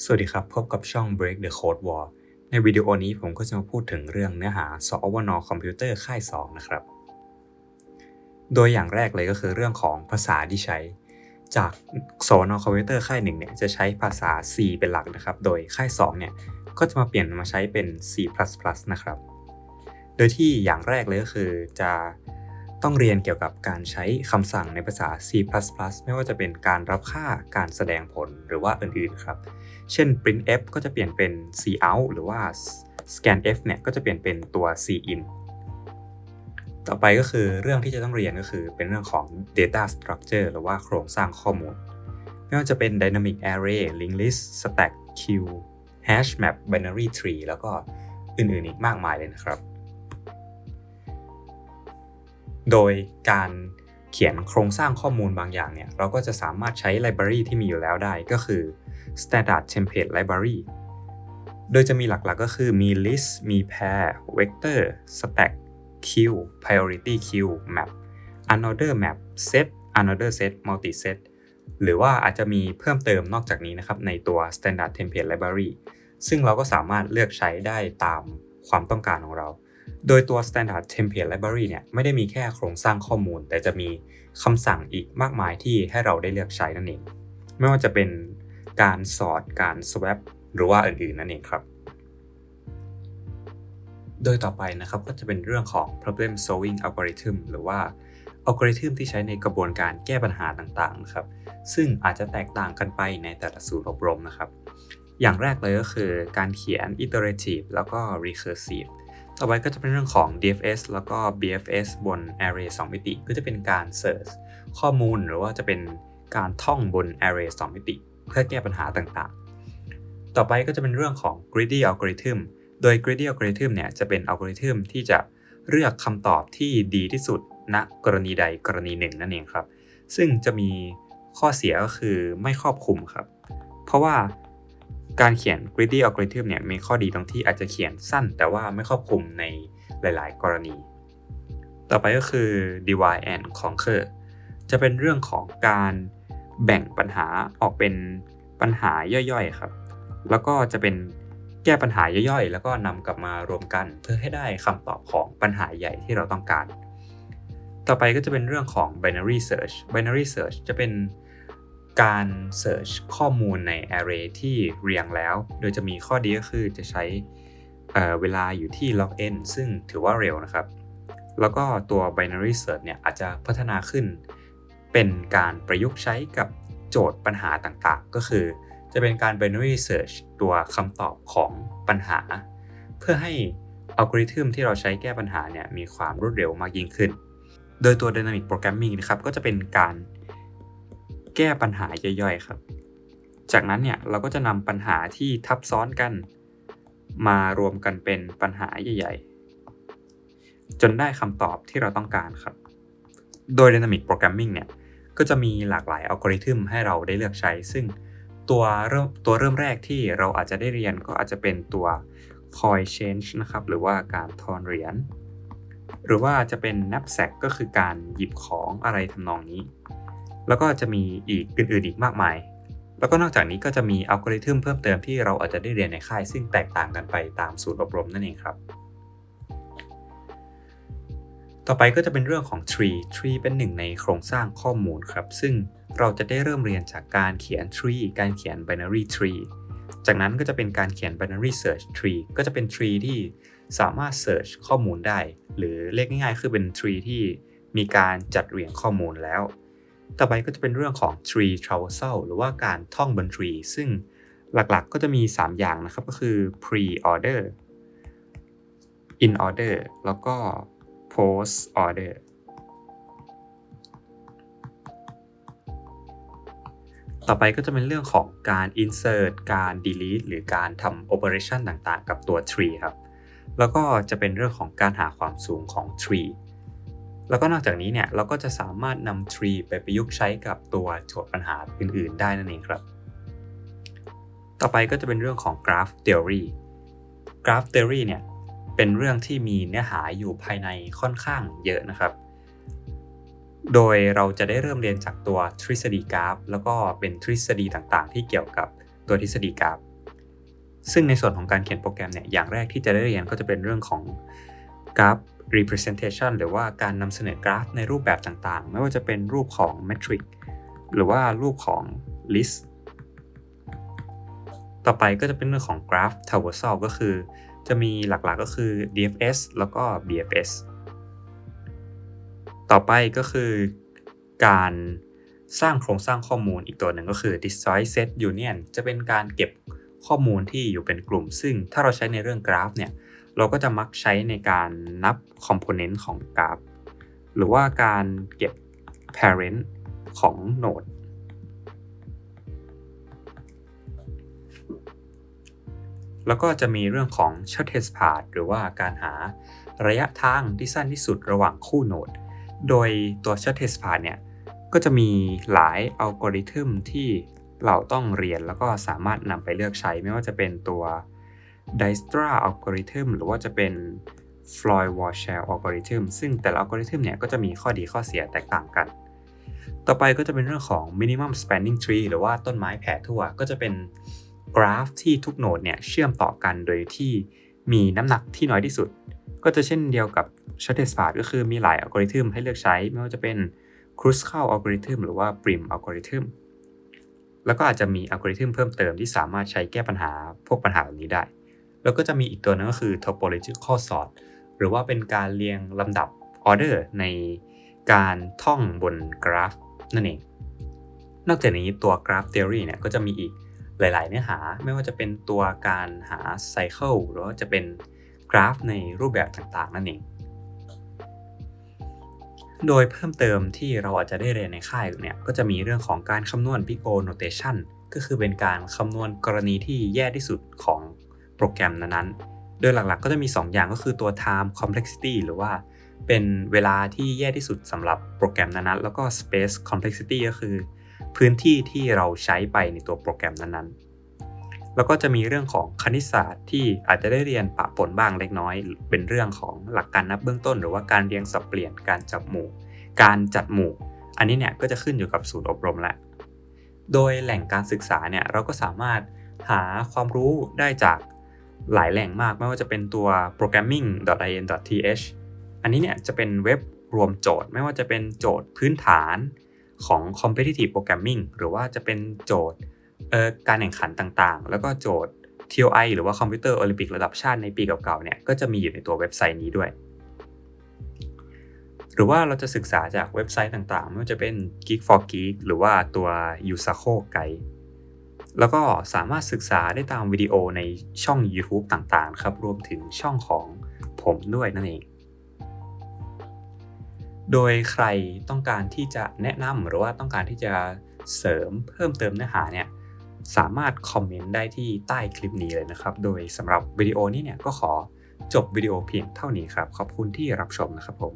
สวัสดีครับ พบกับช่อง Break the Code War ในวิดีโอนี้ผมก็จะมาพูดถึงเรื่องเนื้อหาสอวนคอมพิวเตอร์ค่าย 2 นะครับ โดยอย่างแรกเลยก็คือเรื่องของภาษาที่ใช้ จากสอนคอมพิวเตอร์ค่ายหนึ่งเนี่ยจะใช้ภาษา C เป็นหลักนะครับ โดยค่าย 2 เนี่ยก็จะมาเปลี่ยนมาใช้เป็น C++ นะครับ โดยที่อย่างแรกเลยก็คือจะ ต้องเรียนเกี่ยวกับการใช้คำสั่งในภาษา C++ ไม่ว่าจะเป็นการรับค่าการแสดงผลหรือว่าอื่นๆครับ เช่น printf ก็จะเปลี่ยนเป็น cout หรือว่า scanf เนี่ยก็จะเปลี่ยนเป็นตัว cin ต่อไปก็คือเรื่องที่จะต้องเรียนก็คือเป็นเรื่องของ data structure หรือว่าโครงสร้างข้อมูล ไม่ว่าจะเป็น dynamic array linked list stack queue hash map binary tree แล้วก็อื่นๆอีกมากมายเลยนะครับ โดยการเขียนโครงสร้างข้อมูลบางอย่างเนี่ย เราก็จะสามารถใช้ library ที่มีอยู่แล้วได้ก็คือ standard template library โดยจะมีหลักๆก็คือมี list มี pair vector stack queue priority queue map another map set another set multi set หรือว่าอาจจะมีเพิ่มเติมนอกจากนี้นะครับในตัว standard template library ซึ่งเราก็สามารถเลือกใช้ได้ตามความต้องการของเรา โดยตัว standard template library เนี่ยไม่ได้มีแค่โครงสร้างข้อมูล แต่จะมีคำสั่งอีกมากมายที่ให้เราได้เลือกใช้นั่นเอง ไม่ว่าจะเป็นการสอดการ swap หรือว่าอื่นๆนั่นเองครับ โดยต่อไปนะครับก็จะเป็นเรื่องของ problem solving algorithm หรือว่าอัลกอริทึมที่ใช้ในกระบวนการแก้ปัญหาต่างๆนะครับ ซึ่งอาจจะแตกต่างกันไปในแต่ละสูตรอบรมนะครับ อย่างแรกเลยก็คือการเขียน iterative แล้วก็ recursive ต่อไปก็จะเป็นเรื่องของ DFS แล้วก็ BFS บน array 2 มิติ ก็จะเป็นการ search ข้อมูลหรือว่าจะเป็นการท่องบน array 2 มิติ เพื่อแก้ปัญหาต่างๆ ต่อไปก็จะเป็นเรื่องของ greedy algorithm โดย greedy algorithm เนี่ยจะเป็นอัลกอริทึมที่จะเลือกคำตอบที่ดีที่สุดณกรณีใดกรณีหนึ่งนั่นเองครับ ซึ่งจะมีข้อเสียก็คือไม่ครอบคลุมครับ เพราะว่า การเขียน greedy algorithm เนี่ยมีข้อดีตรงที่อาจจะเขียนสั้น แต่ว่าไม่ครอบคลุมในหลาย ๆ กรณี ต่อไปก็คือ divide and conquer จะเป็นเรื่องของการแบ่งปัญหาออกเป็นปัญหาย่อย ๆ ครับ แล้วก็จะเป็นแก้ปัญหาย่อยๆ แล้วก็นำกลับมารวมกันเพื่อให้ได้คำตอบของปัญหาใหญ่ที่เราต้องการ ต่อไปก็จะเป็นเรื่องของ binary search binary search จะเป็น การ search ข้อมูลใน array ที่เรียงแล้ว โดยจะมีข้อดีก็คือจะใช้เเวลาอยู่ที่ log n ซึ่งถือว่าเร็วนะครับ แล้วก็ตัว binary search เนี่ยอาจจะพัฒนาขึ้น เป็นการประยุกต์ใช้กับโจทย์ปัญหาต่างๆ ก็คือ จะเป็นการ binary search ตัวคำตอบของปัญหา เพื่อให้อัลกอริทึมที่เราใช้แก้ปัญหาเนี่ยมีความรวดเร็วมากยิ่งขึ้น โดยตัว dynamic programming นะครับก็จะเป็นการ แก้ปัญหาย่อยๆครับ จากนั้นเนี่ยเราก็จะนำปัญหาที่ทับซ้อนกัน มารวมกันเป็นปัญหาใหญ่ๆ จนได้คำตอบที่เราต้องการครับ โดย dynamic programming เนี่ยก็จะมีหลากหลายอัลกอริทึมให้เราได้เลือกใช้ ซึ่งตัวเริ่มตัวเริ่มแรกที่เราอาจจะได้เรียนก็อาจจะเป็นตัว coin change นะครับหรือว่าการทอนเหรียญหรือว่าจะเป็น knapsack ก็คือการหยิบของอะไรทำนองนี้ แล้วก็จะมีอีกอื่นๆอีกมากมาย แล้วก็นอกจากนี้ก็จะมีอัลกอริทึมเพิ่มเติมที่เราอาจจะได้เรียนในค่าย ซึ่งแตกต่างกันไปตามสูตรอบรมนั่นเองครับ ต่อไปก็จะเป็นเรื่องของ tree tree เป็นหนึ่งในโครงสร้างข้อมูลครับ ซึ่งเราจะได้เริ่มเรียนจากการเขียน tree การเขียน binary tree จากนั้นก็จะเป็นการเขียน binary search tree ก็จะเป็น tree ที่สามารถ search ข้อมูลได้ หรือเรียกง่ายๆ คือเป็น tree ที่มีการจัดเรียงข้อมูลแล้ว ต่อไปก็จะเป็นเรื่องของ tree traversal หรือว่าการท่องบน tree ซึ่งหลักๆก็จะมี 3 อย่างนะครับก็คือ pre order in order แล้วก็ post order ต่อไปก็จะเป็นเรื่องของการ insert การ delete หรือการทำ operation ต่างๆ กับตัว tree ครับ แล้วก็จะเป็นเรื่องของการหาความสูงของ tree แล้วก็นอกจากนี้เนี่ยเราก็จะสามารถนำ tree ไปประยุกต์ใช้กับตัวโจทย์ปัญหาอื่น ๆ ได้นั่นเองครับ ต่อไปก็จะเป็นเรื่องของ graph theory graph theory เนี่ยเป็นเรื่องที่มีเนื้อหาอยู่ภายในค่อนข้างเยอะนะครับ โดยเราจะได้เริ่มเรียนจากตัวทฤษฎีกราฟ แล้วก็เป็นทฤษฎีต่างๆ ที่เกี่ยวกับตัวทฤษฎีกราฟ ซึ่งในส่วนของการเขียนโปรแกรมเนี่ยอย่างแรกที่จะได้เรียนก็จะเป็นเรื่องของกราฟ representation หรือว่าการนำเสนอกราฟในรูปแบบต่างๆ ไม่ว่าจะเป็นรูปของ metric หรือว่ารูปของ list ต่อไปก็จะเป็นเรื่องของ graph traversal ก็คือ จะมีหลักๆก็คือ DFS แล้วก็ BFS ต่อไปก็คือการสร้างโครงสร้างข้อมูลอีกตัวหนึ่งก็คือ disjoint set union จะเป็นการเก็บข้อมูลที่อยู่เป็นกลุ่ม ซึ่งถ้าเราใช้ในเรื่องกราฟเนี่ย เราก็จะมักใช้ในการนับคอมโพเนนต์ของกราฟ หรือว่าการเก็บ parent ของโนดแล้วก็จะมีเรื่องของ shortest path หรือว่าการหาระยะทางที่สั้นที่สุดระหว่างคู่โนด โดยตัว shortest path เนี่ย ก็จะมีหลายอัลกอริทึมที่เราต้องเรียนแล้วก็สามารถนำไปเลือกใช้ไม่ว่าจะเป็นตัว Dijkstra algorithm หรือว่าจะเป็น Floyd Warshall algorithm ซึ่งแต่ละอัลกอริทึมเนี่ยก็จะมีข้อดีข้อเสียแตกต่างกัน ต่อไปก็จะเป็นเรื่องของ minimum spanning tree หรือว่าต้นไม้แผ่ทั่ว ก็จะเป็นกราฟที่ทุกโนดเนี่ยเชื่อมต่อกันโดยที่มีน้ำหนักที่น้อยที่สุด ก็จะเช่นเดียวกับ shortest path ก็คือมีหลายอัลกอริทึมให้เลือกใช้ ไม่ว่าจะเป็น Kruskal algorithm หรือว่า Prim algorithm แล้วก็อาจจะมีอัลกอริทึมเพิ่มเติมที่สามารถใช้แก้ปัญหาพวกปัญหาเหล่านี้ได้ แล้วก็จะมีอีกตัวนึงก็คือ topological sort หรือว่าเป็นการเรียงลำดับ order ในการท่องบนกราฟนั่นเอง นอกจากนี้ตัว graph theory เนี่ยก็จะมีอีกหลาย ๆ เนื้อหาไม่ว่าจะเป็นตัวการหา cycle หรือว่าจะเป็นกราฟในรูปแบบต่าง ๆ นั่นเอง โดยเพิ่มเติมที่เราอาจจะได้เรียนในค่ายเนี่ยก็จะมีเรื่องของการคำนวณ Pico notation ก็คือเป็นการคำนวณกรณีที่แย่ที่สุดของ รแกรมนั้นๆ โดยหลักๆก็จะมี 2 อย่างก็คือตัว time complexity หรือว่าเป็นเวลาที่แย่ที่สุดสำหรับโปรแกรมนั้นๆ แล้วก็ space complexity ก็คือ พื้นที่ที่เราใช้ไปในตัวโปรแกรมนั้นๆ แล้วก็จะมีเรื่องของคณิตศาสตร์ที่อาจจะได้เรียนปะปนบ้างเล็กน้อย เป็นเรื่องของหลักการนับเบื้องต้น หรือว่าการเรียงสับเปลี่ยนการจับหมู่ การจัดหมู่ อันนี้เนี่ยก็จะขึ้นอยู่กับศูนย์อบรมแหละโดยแหล่งการศึกษาเนี่ยเราก็สามารถหาความรู้ได้จาก หลายแหล่งมากไม่ว่าจะเป็นตัว programming.in.th อันนี้เนี่ยจะเป็นเว็บรวมโจทย์ ไม่ว่าจะเป็นโจทย์พื้นฐานของ competitive programming หรือว่าจะเป็นโจทย์การแข่งขันต่างๆ แล้วก็โจทย์ TOI หรือว่าคอมพิวเตอร์โอลิมปิกระดับชาติในปีเก่าๆเนี่ยก็จะมีอยู่ในตัวเว็บไซต์นี้ด้วย หรือว่าเราจะศึกษาจากเว็บไซต์ต่างๆ ไม่ว่าจะเป็น Geek for Geek หรือว่าตัว Yusaco Guide แล้วก็สามารถศึกษาได้ตามวิดีโอในช่อง YouTube ต่างๆครับ รวมถึงช่องของผมด้วยนั่นเอง โดยใครต้องการที่จะแนะนำหรือว่าต้องการที่จะเสริมเพิ่มเติมเนื้อหาเนี่ยสามารถคอมเมนต์ได้ที่ใต้คลิปนี้เลยนะครับ โดยสำหรับวิดีโอนี้เนี่ยก็ขอจบวิดีโอเพียงเท่านี้ครับ ขอบคุณที่รับชมนะครับผม